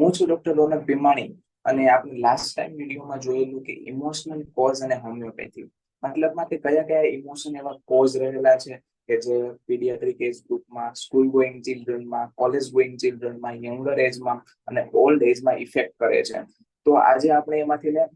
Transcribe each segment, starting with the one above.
હું છું ડોક્ટર રોનક ભીમાણી અને આપણે લાસ્ટ ટાઈમ વિડીયોમાં જોયેલું કે ઇમોશનલ કોઝ અને હોમિયોપેથી મતલબમાં કે કયા કયા ઇમોશન એવા કોઝ રહેલા છે કે જે પીડિયાટ્રિક એજ ગ્રુપમાં સ્કૂલ ગોઈંગ ચિલ્ડ્રનમાં કોલેજ ગોઈંગ ચિલ્ડ્રનમાં યંગર એજમાં અને ઓલ્ડ એજમાં ઇફેક્ટ કરે છે તો આજે આપણે એમાંથી ને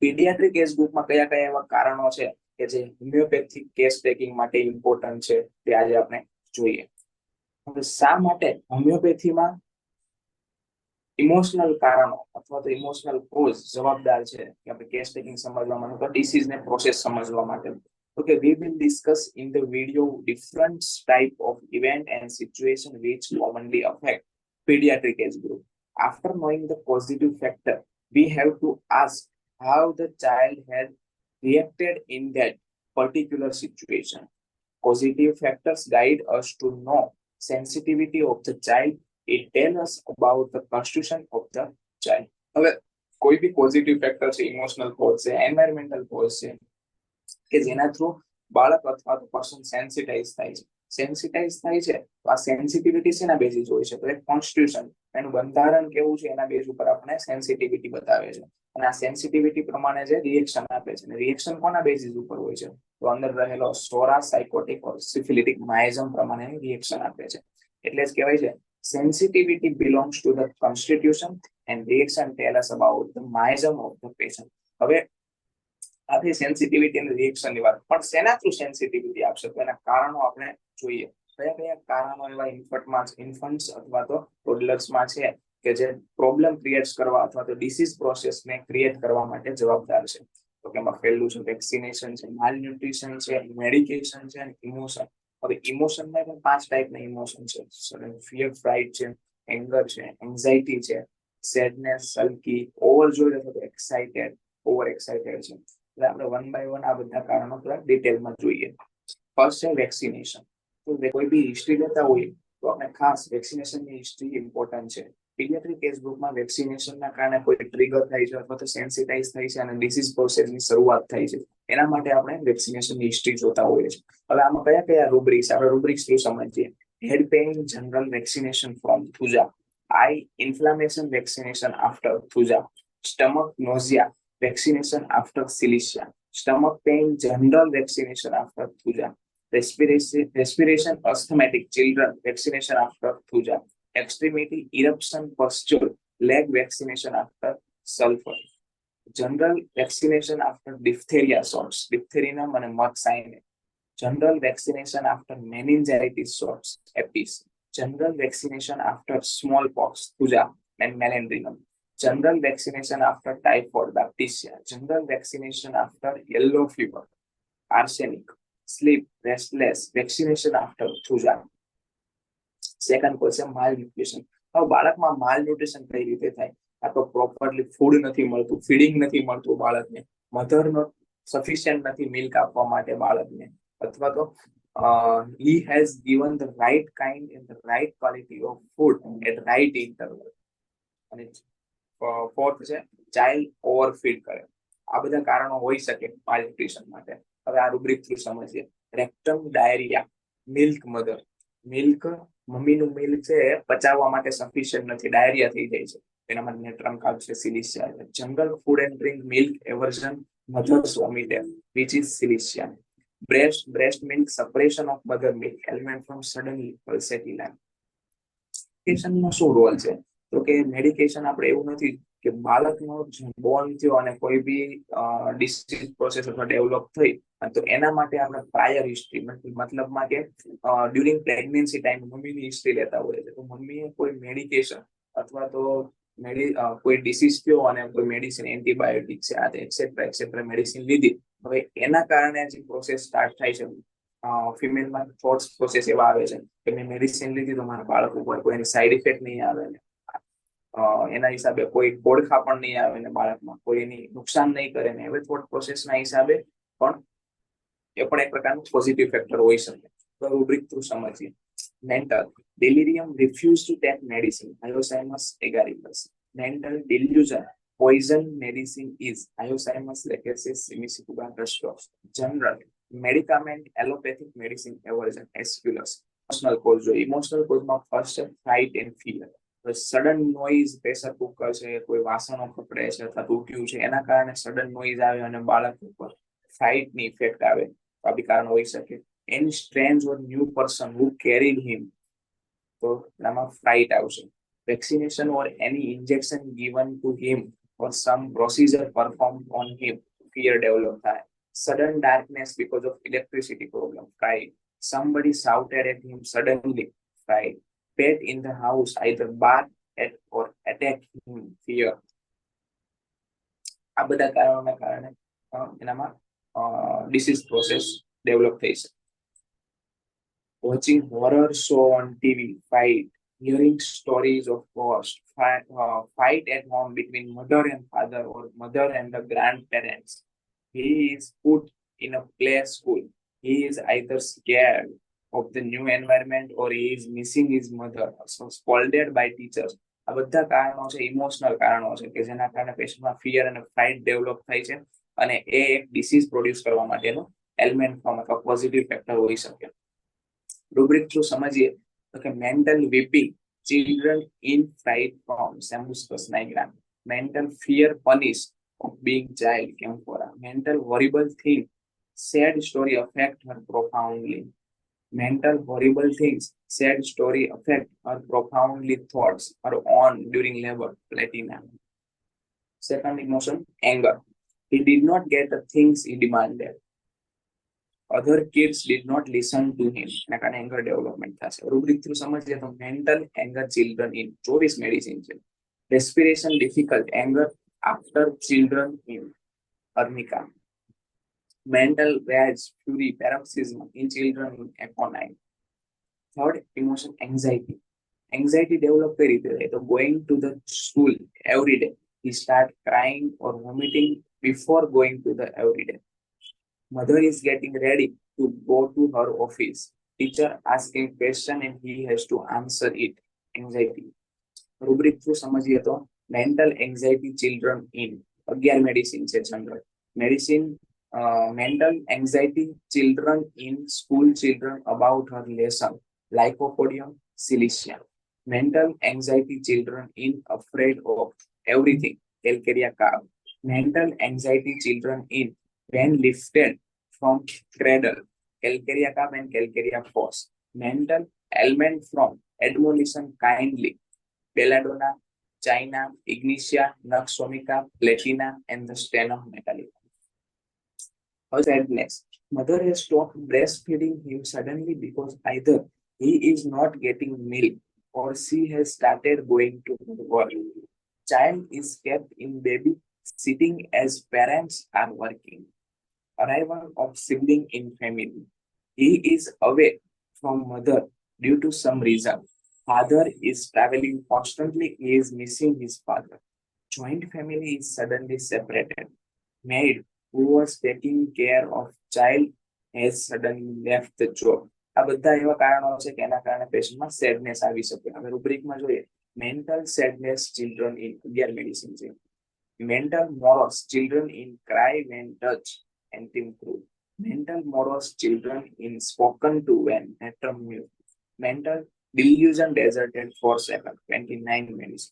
પીડિયાટ્રિક એજ ગ્રુપમાં કયા કયા એવા કારણો છે કે જે હોમિયોપેથિક કેસ ટેકિંગ માટે ઇમ્પોર્ટન્ટ છે તે આજે આપણે જોઈએ હવે શા માટે હોમિયોપેથીમાં ઇમોશનલ કારણો અથવા તો ઇમોશનલ કોઝ જવાબદાર છે કે આપણે કેસ ટેકિંગ સમજવામાં અથવા ડિસીઝને પ્રોસેસ સમજવા માટે Okay, we will discuss in the video different type of event and situation which commonly affect pediatric age group. After knowing the positive factor, we have to ask how the child has reacted in that particular situation. Positive factors guide us to know sensitivity of the child it tells us about the constitution of the child હવે કોઈ બી positive factor છે emotional cause છે environmental cause છે કે જેના through બાળક અથવા તો પર્સન સેન્સિટાઇઝ થાય છે સેન્સિટાઇઝ થાય છે તો આ સેન્સિટિવિટી શેના બેઝિસ હોય છે તો એક કોન્સ્ટિટ્યુશન એનું બંધારણ કેવું છે એના બેઝ ઉપર આપણે સેન્સિટિવિટી બતાવે છે અને આ સેન્સિટિવિટી પ્રમાણે જે રિએક્શન આપે છે રિએક્શન કોના બેઝિસ ઉપર હોય છે તો અંદર રહેલો સોરા સાયકોટિક સિફિલિટિક માયઝમ પ્રમાણે રિએક્શન આપે છે એટલે જ કહેવાય છે sensitivity belongs to the constitution and reaction tell us about the miasm of the patient હવે આથી સેન્સિટિવિટી અને રિએક્શન ની વાત પણ શેના થ્રુ સેન્સિટિવિટી આપશે તો એના કારણો આપણે જોઈએ કયા કયા કારણો એવા ઇન્ફન્ટમાં ઇન્ફન્ટ્સ અથવા તો ટોડલર્સમાં છે કે જે પ્રોબ્લેમ ક્રિએટ કરવા અથવા તો ડિસીઝ પ્રોસેસને ક્રિએટ કરવા માટે જવાબદાર છે તો કે એમાં પહેલું છે વેક્સિનેશન છે માલ ન્યુટ્રિશન છે મેડિકેશન છે ઇમોશન હવે ઇમોશનના પણ પાંચ ટાઈપના ઇમોશન છે ફિયર ફ્રાઇટ છે એન્ગર છે એન્ઝાઇટી છે સેડનેસ સલકી ઓવરજોઈડ અથવા તો એક્સાઇટેડ ઓવર એક્સાઇટેડ છે એટલે આપણે વન બાય વન આ બધા કારણો થોડા ડિટેલમાં જોઈએ ફર્સ્ટ છે વેક્સિનેશન તો કોઈ બી હિસ્ટ્રી લેતા હોય તો આપણે ખાસ વેક્સિનેશનની હિસ્ટ્રી ઇમ્પોર્ટન્ટ છે પીડિયાટ્રિક કેસ ગ્રુપમાં વેક્સિનેશનના કારણે કોઈ ટ્રિગર થાય છે અથવા તો સેન્સિટાઇઝ થાય છે અને ડિસીઝ પ્રોસેસની શરૂઆત થાય છે એના માટે આપણે વેક્સિનેશનની હિસ્ટ્રી જોતા હોઈએ છીએ હવે આમાં કયા કયા રૂબ્રિક્સ આપણે રૂબ્રિક્સ થ્રુ સમજીએ head pain general vaccination from thuja eye inflammation vaccination after thuja stomach nausea vaccination after silicea stomach pain general vaccination after thuja respiration respiration asthmatic children vaccination after thuja extremity eruption pustule leg vaccination after sulphur general vaccination after diphtheria shots diphtherinum અને મક્સાઇને general vaccination after meningitis shots apis general vaccination after smallpox thuja and malandrinum general vaccination after typhoid baptisia general vaccination after yellow fever arsenic sleep restless vaccination after thuja second question malnutrition હવે બાળકમાં માલ nutrition કઈ રીતે થાય આ તો properly food નથી મળતું ફીડિંગ નથી મળતું બાળકને મધરનો સફિશિયન્ટ નથી મિલ્ક આપવા માટે બાળકને અથવા તો he has given the right kind and the right quality of food at right interval અને ફોર્થ છે ચાઇલ્ડ ઓવરફીડ કરે આ બધા કારણો હોઈ શકે માલ ન્યુટ્રિશન માટે હવે આ રૂબ્રિક થ્રુ સમજીએ rectum diarrhoea milk mother milk મમ્મીનું મિલ્ક છે પચાવવા માટે સફિશિયન્ટ નથી ડાયરિયા થઈ જાય છે એનામાં નેત્રમ છે silicea general food and drink milk aversion mother સ્વામી ડેમ which is silicea breast breast milk separation of mother milk element from suddenly pulsating lamp નો શું રોલ છે તો કે મેડિકેશન આપણે એવું નથી કે બાળકનો બોર્ન થયો અને કોઈ બી ડિસીઝ પ્રોસેસ અથવા ડેવલપ થઈ તો એના માટે આપણે પ્રાયર હિસ્ટ્રી મતલબમાં કે ડ્યુરિંગ પ્રેગ્નન્સી ટાઈમ મમ્મીની હિસ્ટ્રી લેતા હોઈએ છીએ તો મમ્મીએ કોઈ મેડિકેશન અથવા તો મેડી કોઈ ડિસીઝ કયો અને કોઈ મેડિસિન એન્ટીબાયોટિક છે આ એક્સેટ્રા એક્સેટ્રા મેડિસિન લીધી હવે એના કારણે જે પ્રોસેસ સ્ટાર્ટ થાય છે ફિમેલમાં થોટ્સ પ્રોસેસ એવા આવે છે કે મેં મેડિસિન લીધી તો મારા બાળક ઉપર કોઈ એની સાઈડ ઇફેક્ટ નહીં આવે ને એના હિસાબે કોઈ કોડખા પણ નહીં આવે ને બાળકમાં કોઈ એની નુકસાન નહીં કરે ને હવે થોટ પ્રોસેસના હિસાબે પણ એ પણ એક પ્રકારનું પોઝિટિવ ફેક્ટર હોઈ શકે તો રૂબ્રિક થ્રુ સમજીએ mental delirium refuse to take medicine hyoscyamus agaricus mental delusion poison medicine is hyoscyamus lachesis cimicifuga રસ્યો general medicament allopathic medicine aversion aesculus emotional cause જોઈએ ઇમોશનલ કોઝમાં first fright and fear sudden noise pressure cooker છે કોઈ વાસણો પકડે છે અથવા તૂટ્યું છે એના કારણે સડન નોઈઝ આવે અને બાળક ઉપર ફાઇટ ની ઇફેક્ટ આવે આ બી કારણ હોઈ શકે any strange or new person who caring him તો એનામાં ફાઇટ આવશે vaccination or any injection given to him or some procedure perform on him fear develop થાય sudden darkness because of electricity problem fright somebody shouted at him suddenly right pet in the house either bark at or attack him fear આ બધા કારણોના કારણે એનામાં uh, disease process develop watching horror show on TV fight hearing stories of ghosts fight, uh, fight at home between mother and father or mother and the grandparents he is put in a play school he is either scared of the new environment or he is missing his mother so scolded by teachers આ બધા કારણો છે emotional કારણો છે કે જેના કારણે પેશન્ટમાં ફિયર અને ફાઇટ ડેવલપ થાય છે અને એ એક ડિસીઝ પ્રોડ્યુસ કરવા માટેનો એલિમેન્ટ ફોર્મ અથવા પોઝિટિવ ફેક્ટર હોઈ શકે રૂબ્રિક થ્રુ સમજીએ તો કે mental weepy children in fright from sambucus nigrum mental fear punish of being child camphora mental horrible thing said story affect her profoundly mental horrible things said story affect her profoundly thoughts her on during labour platinum. Second emotion anger. he did not get the things he demanded. Other kids did not listen to him. Nakan anger development has a rubric through some of the mental anger children in Joris medicine. Respiration difficult anger after children in Arnica. Mental rage, fury, paroxysm in children in Econine. Third emotion anxiety. Anxiety developed very going to the school every day. He start crying or vomiting before going to the everyday. Mother is getting ready to go to her office. Teacher asking question and he has to answer it. Anxiety. Rubric to samajhiye to mental anxiety children in again medicine che Medicine uh, mental anxiety children in school children about her lesson. Lycopodium silicia. Mental anxiety children in afraid of everything. Calcarea carb mental anxiety children in when lifted from cradle, calcarea cup and calcarea pause, mental ailment from admonition kindly, belladonna, china, ignitia, naxomica, platina, and the sternum metallica. Or sadness. Mother has stopped breastfeeding him suddenly because either he is not getting milk or she has started going to work. Child is kept in baby sitting as parents are working, arrival of sibling in family. He is away from mother due to some reason. Father is traveling constantly. He is missing his father. Joint family is suddenly separated. Maid who was taking care of child has suddenly left the job. આ બધા એવા કારણો છે કે એના કારણે પેશન્ટમાં sadness આવી શકે હવે રૂબ્રિકમાં જોઈએ મેન્ટલ સેડનેસ ચિલ્ડ્રન ઇન અગિયાર મેડિસિન છે mental morals children in cry when touched and think through. Mental morals children in spoken to when matter mute. Mental delusion deserted for 7, 29 minutes.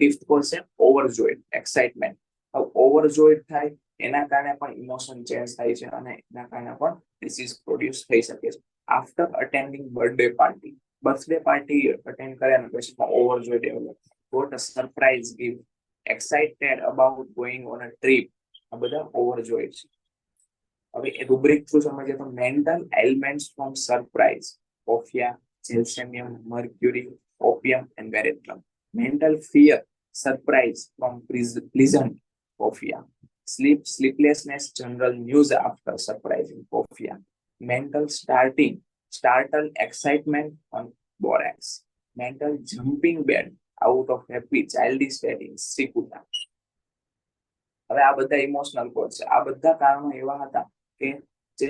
Fifth concept overjoyed excitement હવે overjoyed થાય એના કારણે પણ emotion change થાય છે અને એના કારણે પણ ડિસીઝ પ્રોડ્યુસ થઈ શકે છે after attending birthday party birthday party attend કર્યા પછી overjoyed develop what a surprise gift excited about going on a trip આ બધા ઓવરજોઈડ છે હવે એ રૂબ્રિક થ્રુ સમજીએ તો mental elements from surprise coffea gelsemium mercury opium and veratrum mental fear surprise from pleasant coffea sleep sleeplessness general news after surprising coffea mental starting startle excitement on borax mental jumping bed out of happy childish wedding શ્રીકુટા હવે આ બધા emotional code છે આ બધા કારણો એવા હતા કે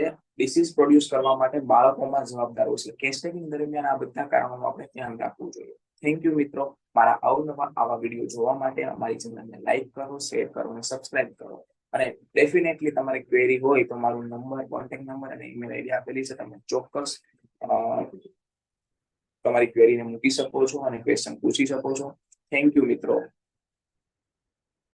જે ડિસીઝ પ્રોડ્યુસ કરવા માટે બાળકોમાં જવાબદારો છે કેસ દરમિયાન આ બધા કારણોનું આપણે ધ્યાન રાખવું જોઈએ થેન્ક યુ મિત્રો મારા અવનવા આવા વિડીયો જોવા માટે અમારી ચેનલને લાઈક કરો શેર કરો અને સબસ્ક્રાઇબ કરો અને ડેફિનેટલી તમારે ક્વેરી હોય તો મારો નંબર કોન્ટેક્ટ નંબર અને ઈમેલ આઈડી આપેલી છે તમે ચોક્કસ તમારી ક્વેરીને મૂકી શકો છો અને ક્વેશ્ચન પૂછી શકો છો થેન્ક યુ મિત્રો